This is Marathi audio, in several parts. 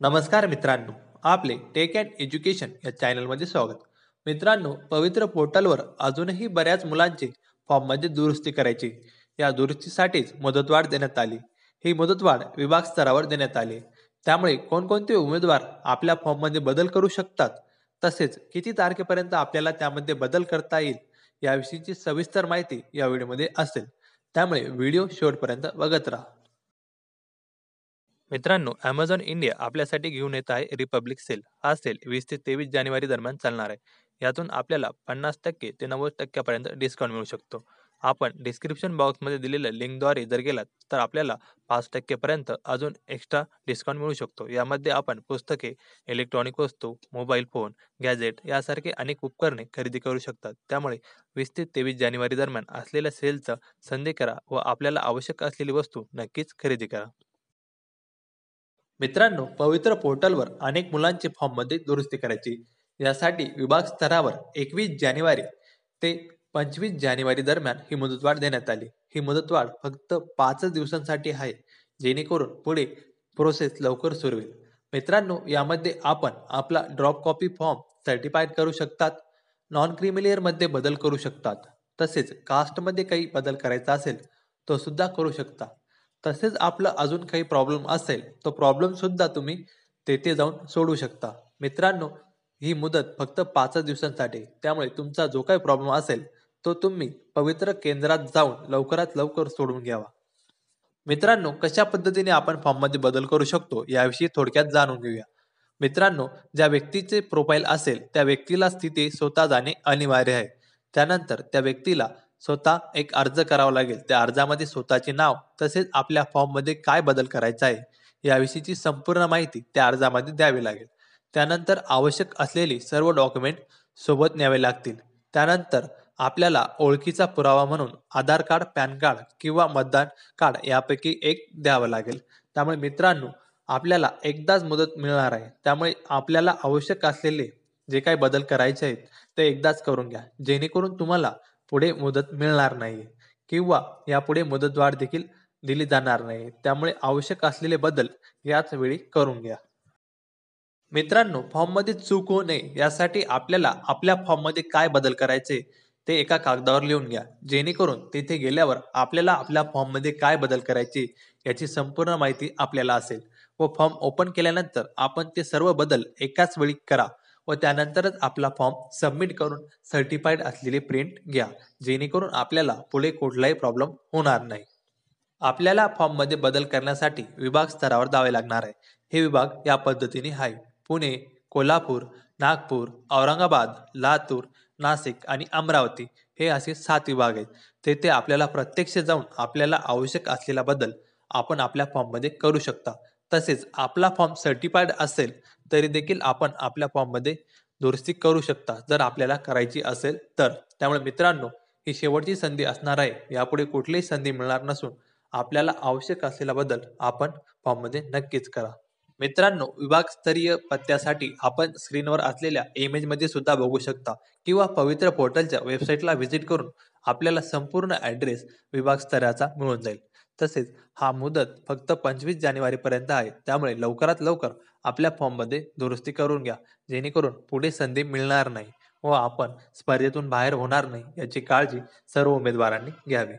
नमस्कार मित्रांनो आपले टेक अँड एज्युकेशन या चॅनलमध्ये स्वागत. मित्रांनो पवित्र पोर्टलवर अजूनही बऱ्याच मुलांचे फॉर्ममध्ये दुरुस्ती करायची. या दुरुस्तीसाठीच मुदतवाढ देण्यात आली. ही मुदतवाढ विभाग स्तरावर देण्यात आली. त्यामुळे कोणकोणते उमेदवार आपल्या फॉर्ममध्ये बदल करू शकतात तसेच किती तारखेपर्यंत आपल्याला त्यामध्ये बदल करता येईल याविषयीची सविस्तर माहिती या व्हिडिओमध्ये असेल. त्यामुळे व्हिडिओ शेवटपर्यंत बघत राहा. मित्रांनो ॲमेझॉन इंडिया आपल्यासाठी घेऊन येत आहे रिपब्लिक सेल हा सेल वीस ते तेवीस जानेवारी दरम्यान चालणार आहे. यातून आपल्याला पन्नास टक्के ते नव्वद टक्क्यापर्यंत डिस्काउंट मिळू शकतो. आपण डिस्क्रिप्शन बॉक्समध्ये दिलेल्या लिंकद्वारे जर गेलात तर आपल्याला पाच टक्केपर्यंत अजून एक्स्ट्रा डिस्काउंट मिळू शकतो. यामध्ये आपण पुस्तके इलेक्ट्रॉनिक वस्तू मोबाईल फोन गॅजेट यासारखे अनेक उपकरणे खरेदी करू शकतात. त्यामुळे वीस ते तेवीस जानेवारी दरम्यान असलेल्या सेलचा संधी करा व आपल्याला आवश्यक असलेली वस्तू नक्कीच खरेदी करा. मित्रांनो पवित्र पोर्टलवर अनेक मुलांचे फॉर्ममध्ये दुरुस्ती करायची. यासाठी विभाग स्तरावर एकवीस जानेवारी ते पंचवीस जानेवारी दरम्यान ही मुदतवाढ देण्यात आली. ही मुदतवाढ फक्त पाचच दिवसांसाठी आहे जेणेकरून पुढे प्रोसेस लवकर सुरू होईल. मित्रांनो यामध्ये आपण आपला ड्रॉप कॉपी फॉर्म सर्टिफाईड करू शकतात नॉन क्रिमिलियरमध्ये बदल करू शकतात. तसेच कास्टमध्ये काही बदल करायचा असेल तो सुद्धा करू शकता. तसेच आपलं अजून काही प्रॉब्लेम असेल तो प्रॉब्लेम सुद्धा तुम्ही तेथे जाऊन सोडू शकता. मित्रांनो ही मुदत फक्त पाचच दिवसांसाठी त्यामुळे तुमचा जो काही प्रॉब्लेम असेल तो तुम्ही पवित्र केंद्रात जाऊन लवकरात लवकर सोडून घ्यावा. मित्रांनो कशा पद्धतीने आपण फॉर्ममध्ये बदल करू शकतो याविषयी थोडक्यात जाणून घेऊया. मित्रांनो ज्या व्यक्तीचे प्रोफाईल असेल त्या व्यक्तीला तिथे स्वतः जाणे अनिवार्य आहे. त्यानंतर त्या व्यक्तीला स्वतः एक अर्ज करावा लागेल. त्या अर्जामध्ये स्वतःचे नाव तसेच आपल्या फॉर्ममध्ये काय बदल करायचा आहे याविषयीची संपूर्ण माहिती त्या अर्जामध्ये द्यावी लागेल. त्यानंतर आवश्यक असलेली सर्व डॉक्युमेंट सोबत न्यावे लागतील. त्यानंतर आपल्याला ओळखीचा पुरावा म्हणून आधार कार्ड पॅन कार्ड किंवा मतदान कार्ड यापैकी एक द्यावं लागेल. त्यामुळे मित्रांनो आपल्याला एकदाच मुदत मिळणार आहे. त्यामुळे आपल्याला आवश्यक असलेले जे काही बदल करायचे आहेत ते एकदाच करून घ्या. जेणेकरून तुम्हाला पुढे मुदत मिळणार नाही किंवा यापुढे मुदतवाढ देखील दिली जाणार नाही. त्यामुळे आवश्यक असलेले बदल याच वेळी करून घ्या. मित्रांनो फॉर्ममध्ये चूक होऊ नये यासाठी आपल्याला आपल्या फॉर्ममध्ये काय बदल करायचे ते एका कागदावर लिहून घ्या. जेणेकरून तिथे गेल्यावर आपल्याला आपल्या फॉर्ममध्ये काय बदल करायचे याची संपूर्ण माहिती आपल्याला असेल. व फॉर्म ओपन केल्यानंतर आपण ते सर्व बदल एकाच वेळी करा. व त्यानंतरच आपला फॉर्म सबमिट करून सर्टिफाईड असलेली प्रिंट घ्या. जेणेकरून आपल्याला पुढे कुठलाही प्रॉब्लेम होणार नाही. आपल्याला फॉर्ममध्ये बदल करण्यासाठी विभाग स्तरावर जावे लागणार आहे. हे विभाग या पद्धतीने आहे. पुणे कोल्हापूर नागपूर औरंगाबाद लातूर नाशिक आणि अमरावती हे असे सात विभाग आहेत. तेथे आपल्याला प्रत्यक्ष जाऊन आपल्याला आवश्यक असलेला बदल आपण आपल्या फॉर्ममध्ये करू शकता. तसेच आपला फॉर्म सर्टिफाईड असेल तरी देखील आपण आपल्या फॉर्ममध्ये दुरुस्ती करू शकता जर आपल्याला करायची असेल तर. त्यामुळे मित्रांनो ही शेवटची संधी असणार आहे. यापुढे कुठलीही संधी मिळणार नसून आपल्याला आवश्यक असलेला बदल आपण फॉर्ममध्ये नक्कीच करा. मित्रांनो विभागस्तरीय पत्त्यासाठी आपण स्क्रीनवर असलेल्या इमेजमध्ये सुद्धा बघू शकता किंवा पवित्र पोर्टलच्या वेबसाईटला व्हिजिट करून आपल्याला संपूर्ण ॲड्रेस विभागस्तराचा मिळून जाईल. तसेच हा मुदत फक्त पंचवीस जानेवारीपर्यंत आहे. त्यामुळे लवकरात लवकर आपल्या फॉर्ममध्ये दुरुस्ती करून घ्या. जेणेकरून पुढे संधी मिळणार नाही व आपण स्पर्धेतून बाहेर होणार नाही याची काळजी सर्व उमेदवारांनी घ्यावी.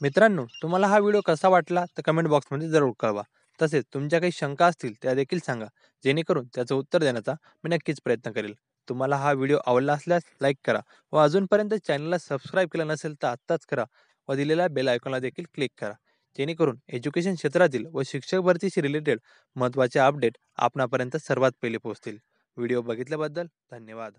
मित्रांनो तुम्हाला हा व्हिडिओ कसा वाटला तर कमेंट बॉक्समध्ये जरूर कळवा. तसेच तुमच्या काही शंका असतील त्या देखील सांगा. जेणेकरून त्याचं उत्तर देण्याचा मी नक्कीच प्रयत्न करेल. तुम्हाला हा व्हिडिओ आवडला असल्यास लाईक करा व अजूनपर्यंत चॅनलला सबस्क्राईब केलं नसेल तर आत्ताच करा. व दिलेल्या बेल आयकॉनला देखील क्लिक करा. जेणेकरून एज्युकेशन क्षेत्रातील व शिक्षक भरतीशी रिलेटेड महत्त्वाचे अपडेट आपणापर्यंत सर्वात पहिले पोहोचतील. व्हिडिओ बघितल्याबद्दल धन्यवाद.